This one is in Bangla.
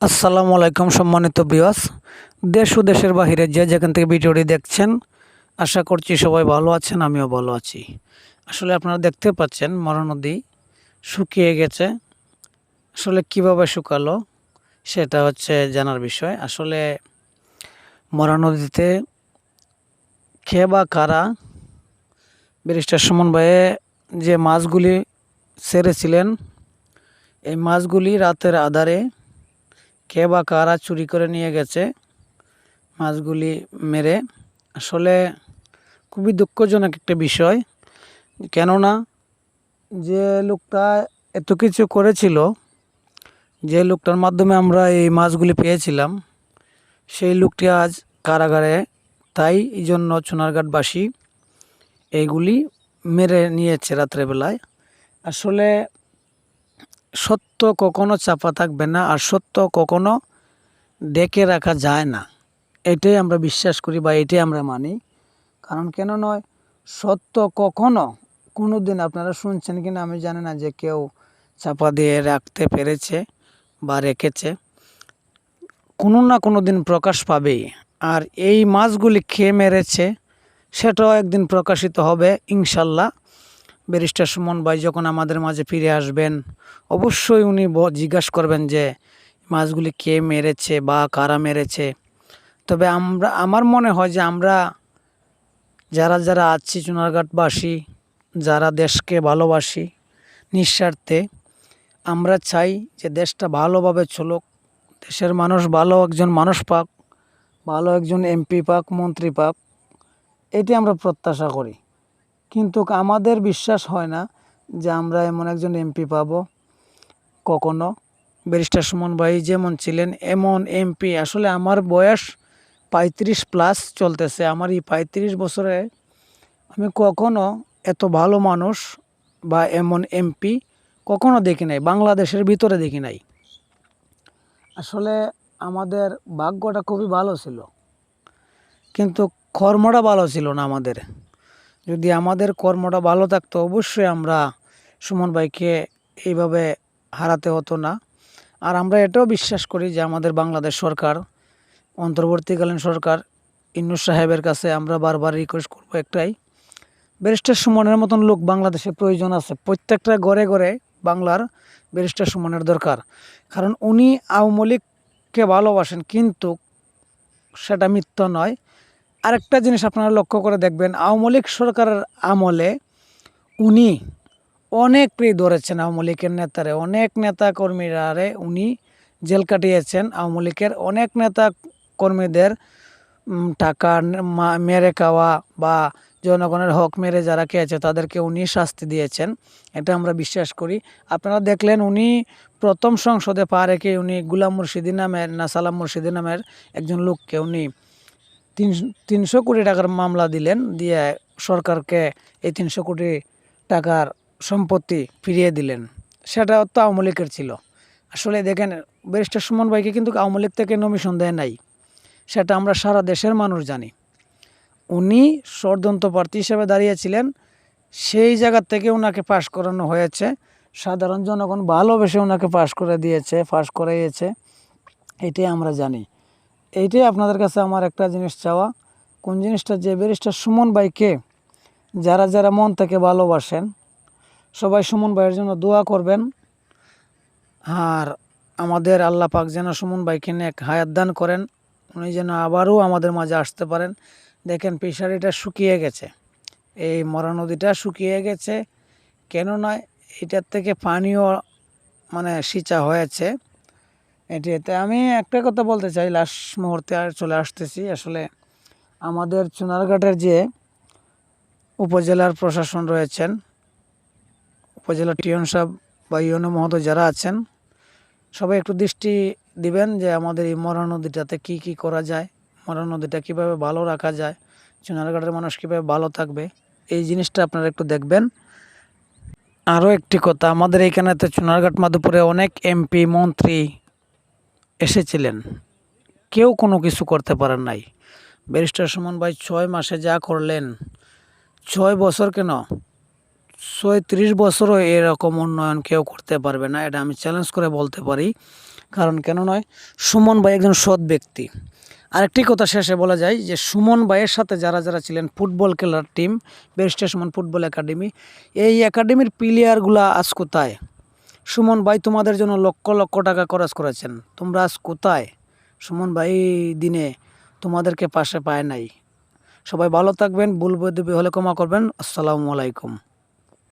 আসসালামু আলাইকুম সম্মানিত বিয়াস দেশ ও দেশের বাহিরে যে যেখান থেকে ভিডিওটি দেখছেন, আশা করছি সবাই ভালো আছেন, আমিও ভালো আছি। আসলে আপনারা দেখতে পাচ্ছেন, মরা নদী শুকিয়ে গেছে। আসলে কীভাবে শুকালো, সেটা হচ্ছে জানার বিষয়। আসলে মরা নদীতে খেয়ে বা কারা, ব্যারিস্টার সুমন ভাইয়ে যে মাছগুলি ছেড়েছিলেন, এই মাছগুলি রাতের আধারে কে বা কারা চুরি করে নিয়ে গেছে মাছগুলি মেরে, আসলে খুবই দুঃখজনক একটা বিষয়। কেননা যে লোকটা এত কিছু করেছিল, যে লোকটার মাধ্যমে আমরা এই মাছগুলি পেয়েছিলাম, সেই লোকটি আজ কারাগারে। তাই এই জন্য চুনারঘাটবাসী এইগুলি মেরে নিয়েছে রাত্রেবেলায়। আসলে সত্য কখনো চাপা থাকবে না আর সত্য কখনো ডেকে রাখা যায় না। এটাই আমরা বিশ্বাস করি বা এটাই আমরা মানি। কারণ কেন নয়? সত্য কখনো কোনো দিন আপনারা শুনছেন কিনা আমি জানি না যে কেউ চাপা দিয়ে রাখতে পেরেছে বা রেখেছে। কোনো না কোনো দিন প্রকাশ পাবেই। আর এই মাছগুলি খেয়ে মেরেছে সেটাও একদিন প্রকাশিত হবে ইনশাল্লাহ। ব্যারিস্টার সুমন ভাই যখন আমাদের মাঝে ফিরে আসবেন, অবশ্যই উনি জিজ্ঞাসা করবেন যে মাছগুলি কে মেরেছে বা কারা মেরেছে? তবে আমরা, আমার মনে হয় যে আমরা যারা যারা আছি চুনারঘাটবাসী, যারা দেশকে ভালোবাসি নিঃস্বার্থে, আমরা চাই যে দেশটা ভালোভাবে চলুক, দেশের মানুষ ভালো একজন মানুষ পাক, ভালো একজন এমপি পাক, মন্ত্রী পাক, এটি আমরা প্রত্যাশা করি। কিন্তু আমাদের বিশ্বাস হয় না যে আমরা এমন একজন এমপি পাবো। কখনো। ব্যারিস্টার সুমন ভাই যেমন ছিলেন, এমন এমপি। আসলে আমার বয়স পঁয়ত্রিশ প্লাস চলতেছে। আমার এই পঁয়ত্রিশ বছরে আমি কখনো এত ভালো মানুষ বা এমন এমপি কখনো দেখি নাই। বাংলাদেশের ভিতরে দেখি নাই। আসলে আমাদের ভাগ্যটা খুবই ভালো ছিল। কিন্তু কর্মটা ভালো ছিল না আমাদের। যদি আমাদের কর্মটা ভালো থাকতো, অবশ্যই আমরা সুমন ভাইকে এইভাবে হারাতে হতো না। আর আমরা এটাও বিশ্বাস করি যে আমাদের বাংলাদেশ সরকার, অন্তর্বর্তীকালীন সরকার ইন্নুস সাহেবের কাছে আমরা বারবার রিকোয়েস্ট করব একটাই। ব্যারিস্টার সুমনের মতন লোক বাংলাদেশে প্রয়োজন আছে। প্রত্যেকটা ঘরে ঘরে বাংলার ব্যারিস্টার সুমনের দরকার। কারণ উনি আওয়ামী লীগকে ভালোবাসেন, কিন্তু সেটা মিথ্যা নয়। আরেকটা জিনিস আপনারা লক্ষ্য করে দেখবেন, আওয়ামী লীগ সরকারের আমলে উনি অনেক প্রিয় ধরেছেন আওয়ামী লীগের নেতারে, অনেক নেতা কর্মীরারে উনি জেল কাটিয়েছেন। আওয়ামী লীগের অনেক নেতা কর্মীদের টাকা মেরে খাওয়া বা জনগণের হক মেরে যারা খেয়েছে, তাদেরকে উনি শাস্তি দিয়েছেন। এটা আমরা বিশ্বাস করি। আপনারা দেখলেন উনি প্রথম সংসদে পা রেখে উনি গুলাম মুর্শিদি নামের, না সালাম মুর্শিদি নামের একজন লোককে উনি তিনশো কোটি টাকার মামলা দিলেন, দিয়ে সরকারকে এই তিনশো কোটি টাকার সম্পত্তি ফিরিয়ে দিলেন। সেটা তো আওয়ামী লীগের ছিল। আসলে দেখেন, ব্যারিস্টার সুমন ভাইকে কিন্তু আওয়ামী লীগ থেকে নমিশন দেয় নাই। সেটা আমরা সারা দেশের মানুষ জানি। উনি ষড়যন্ত্র প্রার্থী হিসেবে দাঁড়িয়েছিলেন। সেই জায়গা থেকে ওনাকে পাশ করানো হয়েছে। সাধারণ জনগণ ভালোবেসে ওনাকে পাশ করে দিয়েছে, পাশ করাইয়েছে। এটাই আমরা জানি। এইটাই আপনাদের কাছে আমার একটা জিনিস চাওয়া। কোন জিনিসটা যে ব্যারিস্টার সুমন ভাইকে যারা যারা মন থেকে ভালোবাসেন, সবাই সুমন ভাইয়ের জন্য দোয়া করবেন। আর আমাদের আল্লাহ পাক যেন সুমন ভাইকে নিয়ে এক হায়াত দান করেন, উনি যেন আবারও আমাদের মাঝে আসতে পারেন। দেখেন ফিশারিটা শুকিয়ে গেছে। এই মরা নদীটা শুকিয়ে গেছে। কেননা এটার থেকে পানিও মানে সিঁচা হয়েছে। এটিতে আমি একটা কথা বলতে চাই লাস্ট মুহূর্তে আর চলে আসতেছি। আসলে আমাদের চুনারঘাটের যে উপজেলার প্রশাসন রয়েছেন, উপজেলা টিয়ন সাহেব বা ইউনো মহোদয় যারা আছেন, সবাই একটু দৃষ্টি দিবেন যে আমাদের এই মরা নদীটাতে কি কি করা যায়, মরা নদীটা কীভাবে ভালো রাখা যায়, চুনারঘাটের মানুষ কীভাবে ভালো থাকবে, এই জিনিসটা আপনারা একটু দেখবেন। আরও একটি কথা, আমাদের এইখানেতে চুনারঘাট মাধুপুরে অনেক এমপি, মন্ত্রী এসেছিলেন। কেউ কোনো কিছু করতে পারেন নাই। ব্যারিস্টার সুমন ভাই ছয় মাসে যা করলেন, ছয় বছর কেন? ছয় ছয়ত্রিশ বছরও এরকম উন্নয়ন কেউ করতে পারবে না, এটা আমি চ্যালেঞ্জ করে বলতে পারি। কারণ কেন নয়? সুমন ভাই একজন সৎ ব্যক্তি। আরেকটি কথা শেষে বলা যায় যে, সুমন ভাইয়ের সাথে যারা যারা ছিলেন ফুটবল খেলার team barrister Suman football academy, এই একাডেমির প্লেয়ারগুলা আজ কোথায়? সুমন ভাই তোমাদের জন্য লক্ষ লক্ষ টাকা খরচ করেছেন। তোমরা আজ কোথায়? সুমন ভাই দিনে তোমাদেরকে পাশে পায় নাই। সবাই ভালো থাকবেন, ভুল বুদ্ধি হলে ক্ষমা করবেন। আসসালামু আলাইকুম।